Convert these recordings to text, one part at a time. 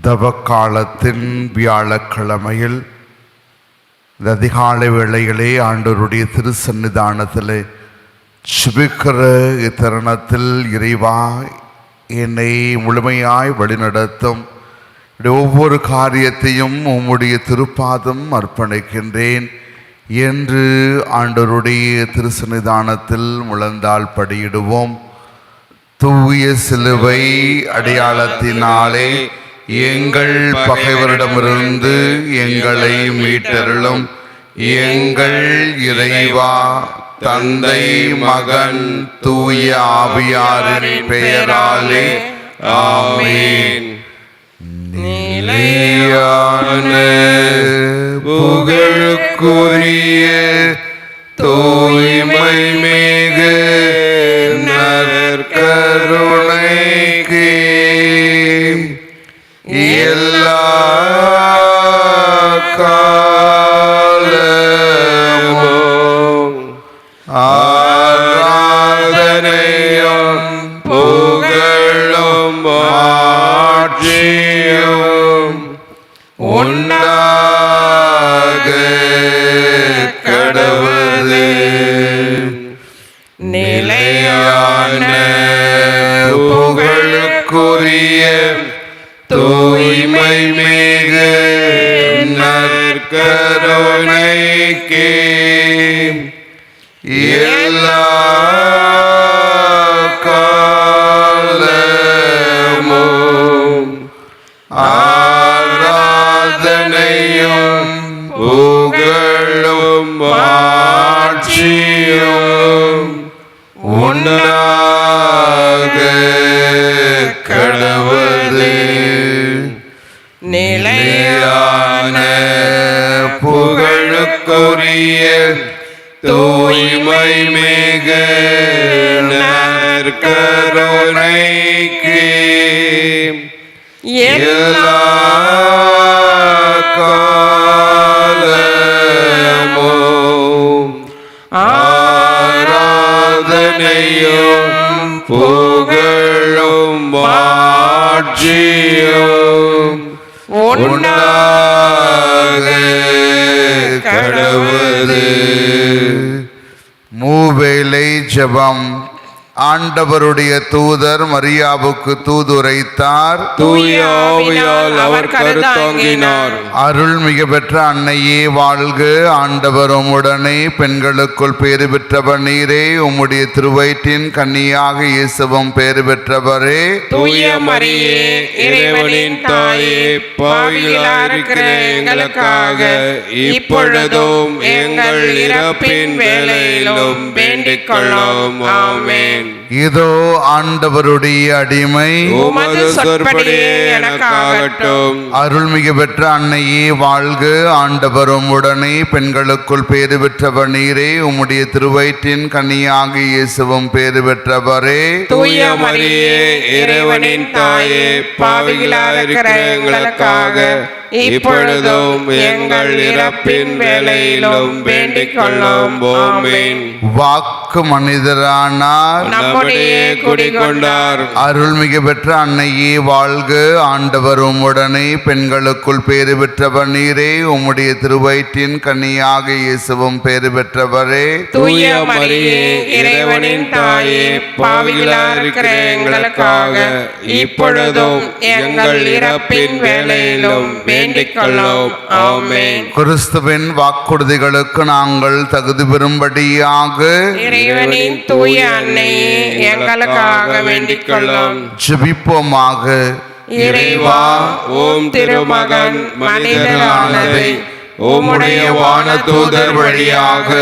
தவக்காலத்தின் வியாழக்கிழமையில் இந்த அதிகாலை வேளைகளே ஆண்டோருடைய திருசன்னிதானத்தில் சுபிக்கிற இத்தருணத்தில் இறைவா என்னை முழுமையாய் வழிநடத்தும். ஒவ்வொரு காரியத்தையும் உம்முடைய திருப்பாதம் அர்ப்பணிக்கின்றேன் என்று ஆண்டோருடைய திருசன்னிதானத்தில் முழந்தால் படியிடுவோம். தூய சிலுவை அடையாளத்தினாலே எங்கள் பகைவரிடமிருந்து எங்களை மீட்டருளும். எங்கள் இறைவா தந்தை மகன் தூய ஆவியாரின் பெயராலே ஆமென். நிலையான புகழுக்குரிய நிலையான புகழுக்குரிய தூய்மை மிக நற்கருணைக்கு எல்லா காலமும் ஆராதனையும் புகழும் ஆட்சியும் உண்டாக கடவுளே. மூவேளை ஜபம். ஆண்டவருடைய தூதர் மரியாவுக்கு தூதுரைத்தார். தூய ஆவியால் அவர் கருத்தாங்கினார். அருள்மிகு பெற்ற அன்னையே வாழ்க. ஆண்டவர் உம்முடனே பெண்களுக்குள் பேறு பெற்றவர் நீரே. உம்முடைய திருவயிற்றின் கன்னியாக இயேசுவும் பேறு பெற்றவரே. தூய மரியே இறைவனின் தாயே பாவிகளாக இருக்கிற எங்களுக்காக இப்பொழுதும் எங்கள் இறப்பின் வேளையிலும் வேண்டிக் கொள்ளும் ஆமென். বলেন இதோ ஆண்டவருடைய அடிமை. உமது சொற்படியே எனக்காகட்டும். அருள்மிகு பெற்ற அன்னையே வாழ்க. ஆண்டவரும் உடனே பெண்களுக்குள் பேறு பெற்றவர் நீரே. உம்முடைய திருவயிற்றின் கன்னியாக இயேசுவும் பேறு பெற்றவரே. இறைவனின் தாயே பாவிகளாக இருக்கிற எங்களுக்காக இப்பொழுதும் எங்கள் இறப்பின் வேளையிலும் வேண்டிக் கொள்ளும். ஆமென் வாக்கு மனிதரானார். நம்முடைய குடிகொண்டார். அருள்மிகு பெற்ற அன்னையே வாழ்க. ஆண்டவரும் உடனே பெண்களுக்குள் பேறு பெற்றவர் நீரே. உம்முடைய திருவயிற்றின் கன்னியாக இயேசுவும் பேறு பெற்றவரே. தூய மரியே இறைவனின் தாயே இருக்கிற எங்களுக்காக இப்பொழுதும் எங்கள் இறப்பின் வேளையிலும் வேண்டிக் கொள்ளும் ஆமென். கிறிஸ்துவின் வாக்குறுதிகளுக்கு நாங்கள் தகுதி பெறும்படியாக இறைவனின் தூய அன்னையே எங்களுக்காக வேண்டிக் கொள்ளும் ஜெபிப்போமாக. இறைவா ஓம் திருமகன் மனிதனானதை உம்முடைய வானதூதர் வழியாக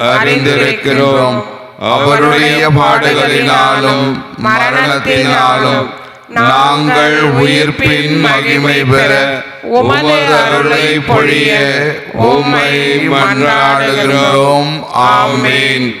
அறிந்திருக்கிறோம். அவருடைய பாடுகளினாலும் மரணத்தினாலும் நாங்கள் உயிர்ப்பின் மகிமை பெற உமது அருளை பொழிய உம்மை மன்றாடுகிறோம். ஆமென்.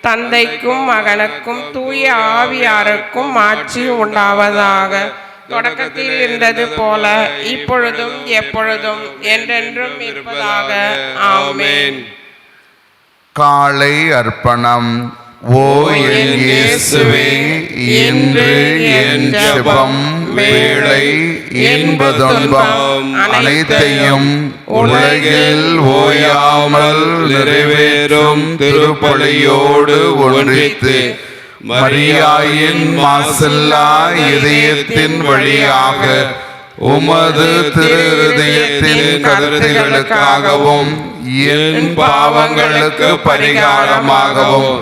தந்தைக்கும் மகனுக்கும் தூய ஆவியாருக்கும் ஆட்சி உண்டாவதாக. தொடக்கத்தில் இருந்தது போல இப்பொழுதும் எப்பொழுதும் என்றென்றும் இருப்பதாக. ஆமேன். காலை அர்ப்பணம். ஓ இயேசுவே இன்று என் ஜெபம். வேளை இன்பதுன்பம் அனைத்தையும் உலகில் ஓயாமல் நிறைவேறும் திருப்பலியோடு ஒன்றித்து மரியாயின் மாசல்லா இதயத்தின் வழியாக உமது திருதயத்தின் கருத்துகளுக்காகவும் என் பாவங்களுக்கு பரிகாரமாகவும்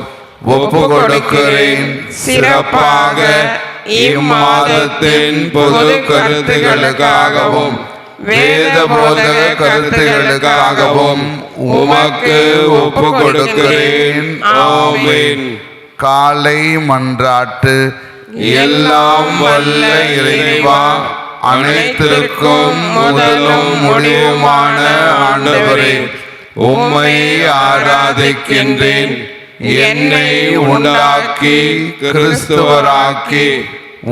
ஒப்பு கொடுக்கிறேன் சிறப்பாக இம்மாதத்தின் பொது கருத்துகளுக்காகவும் வேத போதக கருத்துகளுக்காகவும் உமக்கு ஒப்பு கொடுக்கிறேன் ஆமென். காலை மன்றாட்டு. எல்லாம் வல்ல இறைவா அனைத்திற்கும் முதலும் முடிவுமான ஆண்டவரே உம்மை ஆராதிக்கின்றேன். என்னை உண்டாக்கி கிறிஸ்துவராக்கி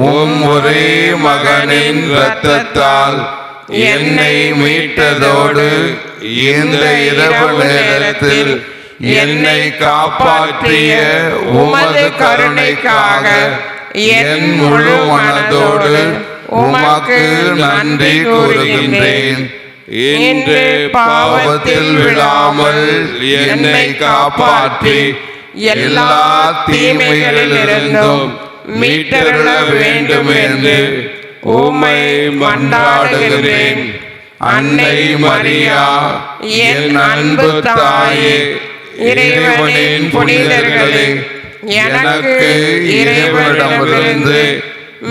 உம் ஒரே மகனின் இரத்தத்தால் என்னை மீட்டதோடு இந்த இரவு நேரத்தில் என்னை காப்பாற்றிய உமது கருணைக்காக என் முழு மனதோடு உமக்கு நன்றி கூறுகின்றேன். இன்று பாவத்தில் விழாமல் என்னை காப்பாற்றி எல்லா தீமைகளிலிருந்தும் மீட்டருள வேண்டும் என்று உம்மை மன்றாடுகிறேன். அன்னை மரியா என் அன்பு தாயே இறைவனின் புனிதர்களே எனக்கு இறைவனிடமிருந்து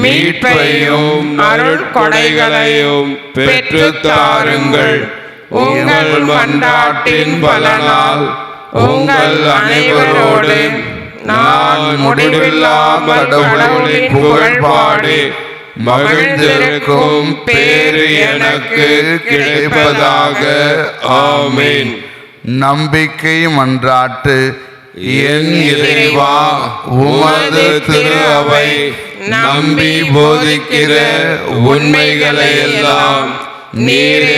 மீட்பையும் அருள் கொடைகளையும் பெற்று தாருங்கள். உங்கள் மன்றாட்டின் பலனால் உங்கள் அனைவரோடு நான் முடிவில்லாமல் கடவுளின் பாடி மகிழ்ந்திருக்கும் பேரு எனக்கு கிடைப்பதாக. ஆமீன். நம்பிக்கை மன்றாட்டு என் இறைவா உமது திரு அவை நம்பி போதிக்கிற உண்மைகளை எல்லாம் நீரே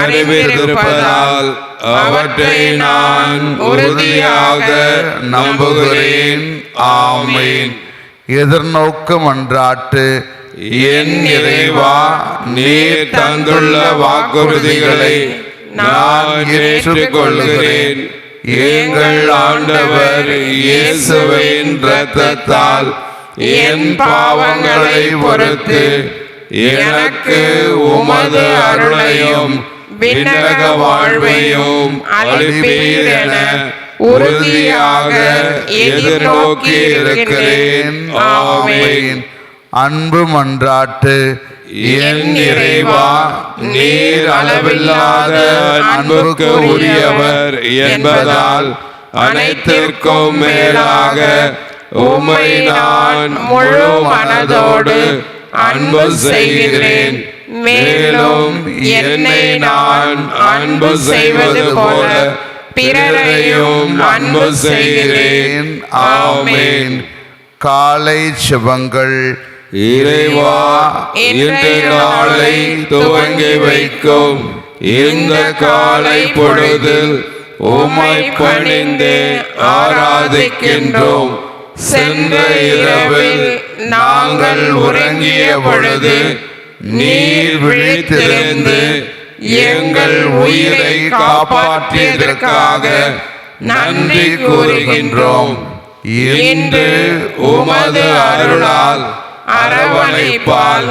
அறிவிருப்பதால் அவற்றை நான் உறுதியாக நம்புகிறேன். ஆமேன். எதிர்நோக்கம் மன்றாட்டு என் இறைவா நீர் தந்துள்ள வாக்குறுதிகளை நான் ஏற்றுக்கொள்கிறேன். எங்கள் ஆண்டவர் இயேசுவின் இரத்தத்தால் என் பாவங்களை பொறுத்து எனக்கு உமது அருளையும் விண்ணக வாழ்வையும் அளிப்பீர் என உறுதியாக எதிர்நோக்கி இருக்கிறேன். ஆமேன். அன்பு மன்றாட்டு என் இறைவா நீர் அளவில்லாத அன்புக்கு உரியவர் என்பதால் அனைத்திற்கும் மேலாக உம்மை நான் முழு மனதோடு அன்பு செய்கிறேன். மேலும் என்னை நான் அன்பு செய்வது போல பிறரையும் அன்பு செய்கிறேன். ஆமென். காலை சிவங்கள் இறைவா இன்றைய நாளை துவங்கி வைக்கும். இந்த காலை பொழுதில் உம்மை பணிந்து ஆராதிக்கின்றோம். சென்ற இரவில் நாங்கள் உறங்கிய பொழுது நீர் விழித்திருந்து எங்கள் உயிரை காப்பாற்றியதற்காக நன்றி கூறுகின்றோம். இன்று உமது அருளால் அரவணைப்பால்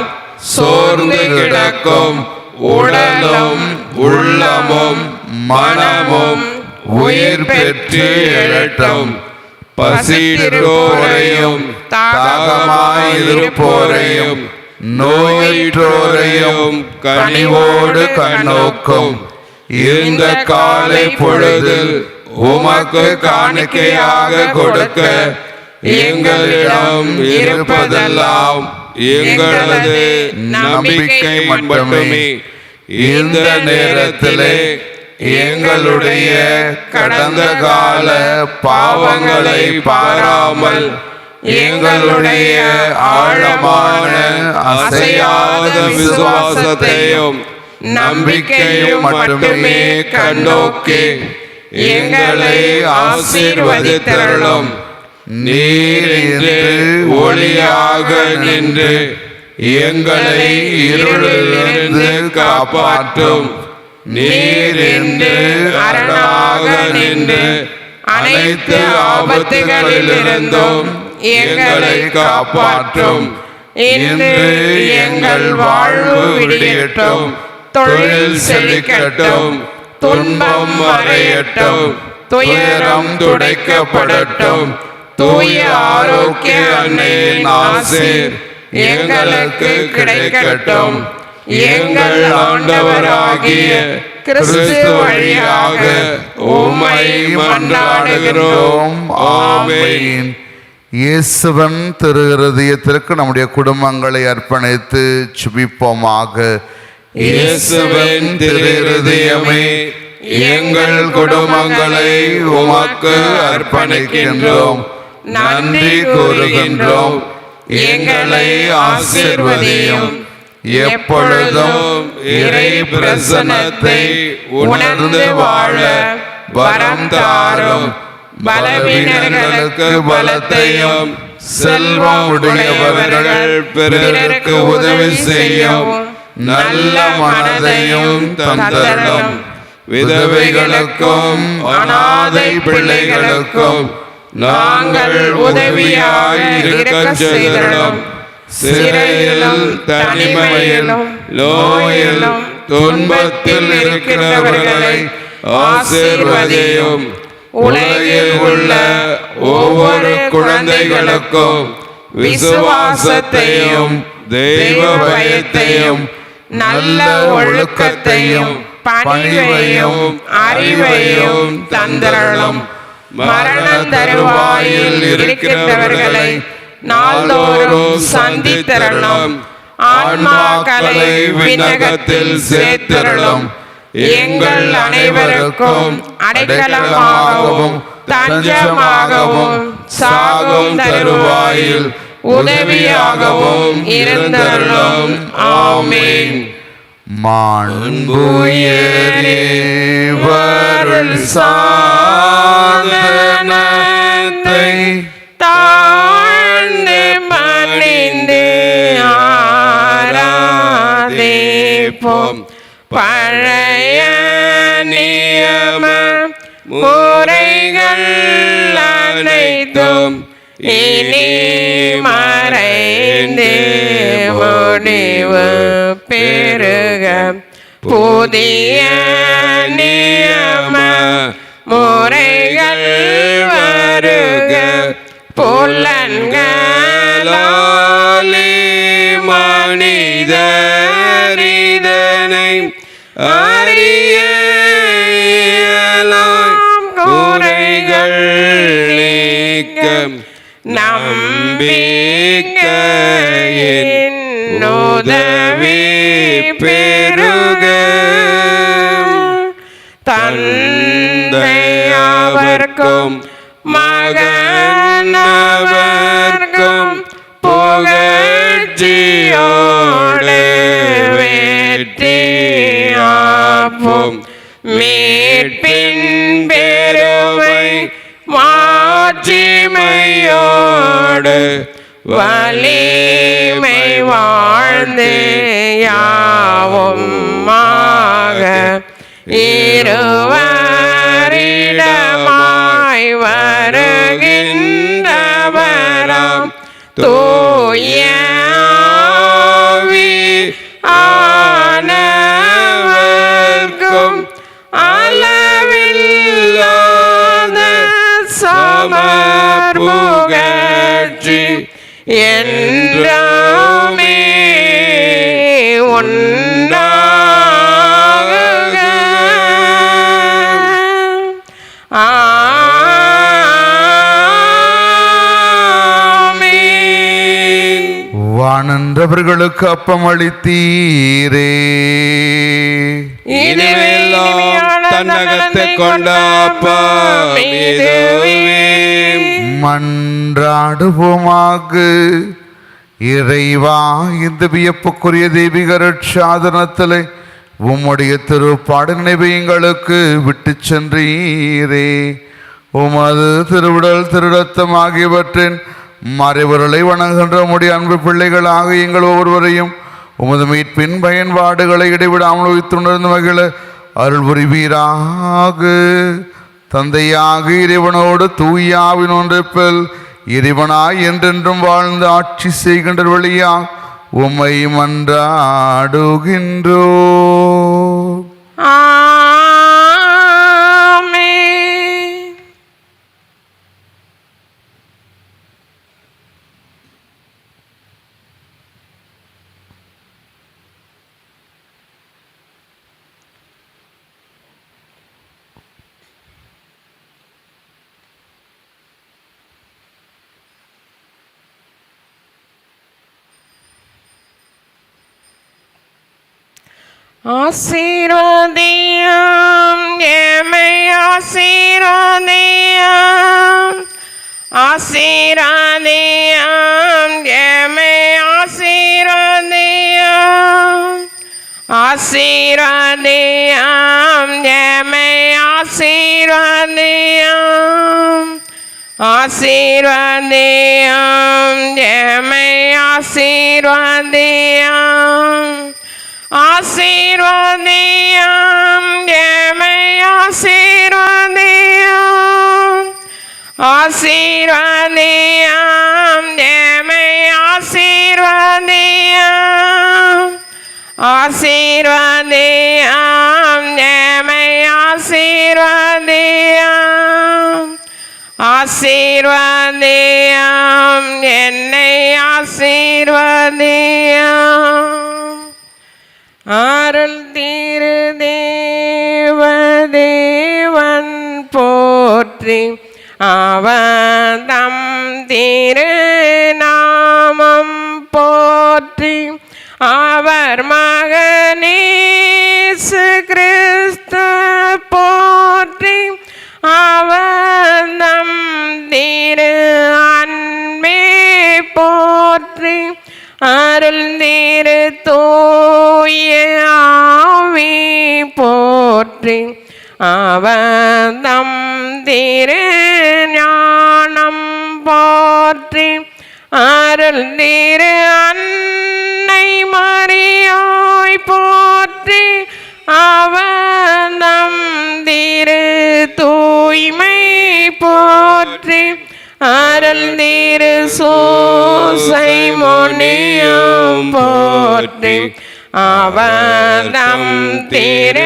சோர்ந்து கிடக்கும் உடலும் உள்ளமும் மனமும் உயிர் பெற்று எழட்டும். பசியிடுவோரையும் தாகமாயிருப்போரையும் நோயிற்றோரையும் கனிவோடு கண்ணோக்கும். இந்த காலை பொழுதில் உமக்கு காணிக்கையாக கொடுக்க எங்களிடம் இருப்பதெல்லாம் எங்களது நம்பிக்கை மட்டுமே. இந்த நேரத்திலே எங்களுடைய கடந்த கால பாவங்களை பாராமல் எங்களுடைய ஆழமான அசையாத விசுவாசத்தையும் நம்பிக்கையும் மட்டுமே கண்டோக்கி எங்களை ஆசீர்வதித்தருளும். நீர் இன்று ஒளியாக நின்று எங்களை இருளிலிருந்து காப்பாற்றும். நீர் இன்று அரணாக நின்று அனைத்து ஆபத்துகளிலிருந்தும் எங்களை காப்பாற்றும். இன்று எங்கள் வாழ்வு விடியட்டும். தொழில் செழிக்கட்டும். துன்பம் மறையட்டும். துயரம் துடைக்கப்படட்டும். தூய ஆரோக்கிய அன்னையின் ஆசீர் எங்களுக்கு கிடைக்கட்டும். எங்கள் ஆண்டவராகிய கிறிஸ்து வழியாக உம்மை மன்றாடுகிறோம். ஆமென். இயேசுவன் திரு நம்முடைய குடும்பங்களை அர்ப்பணித்து சுபிப்போமாக இயேசுவன் திரு இருதயமே எங்கள் குடும்பங்களை உமக்கு அர்ப்பணிக்கின்றோம் நன்றி கூறுகின்றோம் எங்களை ஆசீர்வதியும். எப்பொழுதும் இறை பிரசன்னத்தை உணர்ந்து வாழ வரம் தாரும். பலவீனர்களுக்கு பலத்தையும் செல்வம் உடையவர்கள் பிறருக்கு உதவி செய்யும் நல்ல மனதையும் தந்தருளும் விதவைகளுக்கும் அனாதை பிள்ளைகளுக்கும் நாங்கள் உதவியாய் இருக்கச் செய்தருளும் சிறையிலும் தனிமையிலும் நோயிலும் துன்பத்தில் இருக்கிறவர்களை ஆசீர்வதியும் உலகில் உள்ள ஒவ்வொரு குழந்தைகளுக்கும் விசுவாசத்தையும் தெய்வ பயத்தையும் நல்ல ஒழுக்கத்தையும் பணிவையும் அறிவையும் தந்தரலும் மரண தருவாயில் இருக்கின்றவர்களை நாள்தோறும் சந்தித்தரலும் ஆன்மாக்களை விண்ணகத்தில் சேர்த்தரலும் எங்கள் அனைவருக்கும் அடைக்கலமாகவும் தஞ்சமாகவும் சாகும் தருவாயில் உதவியாகவும் இருந்தருளும். ஆமீன். மாண்புயரேவருள் சாதனத்தை தாழ்ந்து பணிந்து ஆராதிப்போம். பழைய நியம முறைகள் அனைத்தும் இனி மறைந்து முடிவு பெருக புதிய நியம முறைகள் வருக. புலன்களாலே மனிதரிதனை குறைகள் நீக்க நம்பிக்கையின் உதவி பெருக தந்தையாவர்க்கும் புகழ்ச்சி என்றாமே ஒன்றாக வானந்தவர்களுக்கு அப்பம் அளித்தீரே இனிமேல் தன்னகத்தை மன்றாடுவோமாக. இறைவா இந்த வியப்புக்குரிய தெய்வீக சாதனத்திலே உம்முடைய திருப்பாடு நினைவு எங்களுக்கு விட்டு சென்றீரே. உமது திருவிடல் திருடத்தம் ஆகியவற்றின் மறைவர்களை வணங்குகின்ற உடைய அன்பு பிள்ளைகளாக எங்கள் ஒவ்வொருவரையும் உமது மீட்பின் பயன்பாடுகளை இடைவிடாமல் வைத்துணர்ந்து மகிழ அருள் புரிவீராக தந்தையாக இறைவனோடு தூயாவின் ஒன்றிப்பில் இறைவனாய் என்றென்றும் வாழ்ந்து ஆட்சி செய்கின்ற வழியா உமை மன்றாடுகின்றோ ஆசீர்வதியம் ஏமை ஆசீர்வதியம் ஆசீர்வதியம் ஏமை ஆசீர்வதியம் ஆசீர்வதியம் ஏமை ஆசீர்வதியம் ஆசீர்வதியம் ஏமை ஆசீர்வதியம் ஆசீர்வதியம் எமை ஆசீர்வதியம். ஆசீர்வதியம் எமை ஆசீர்வதியம். ஆசீர்வதியம் எமை ஆசீர்வதியம். ஆசீர்வதியம் என்னை ஆசீர்வதியம். அருள் தீரு தேவதேவன் போற்றி அவதம் திரு நாமம் போற்றி அவர் மகனேசு கிறிஸ்து போற்றி அவதம் திரு அருள் நீர் தூய ஆவி போற்றி அவதம் திரு ஞானம் போற்றி அருள் நீர் அன்னை மறியாய் போற்றி அவதம் திரு தூய்மை போற்றி அருள் திரு சோசை முனியும் போற்றி அவதம் திரு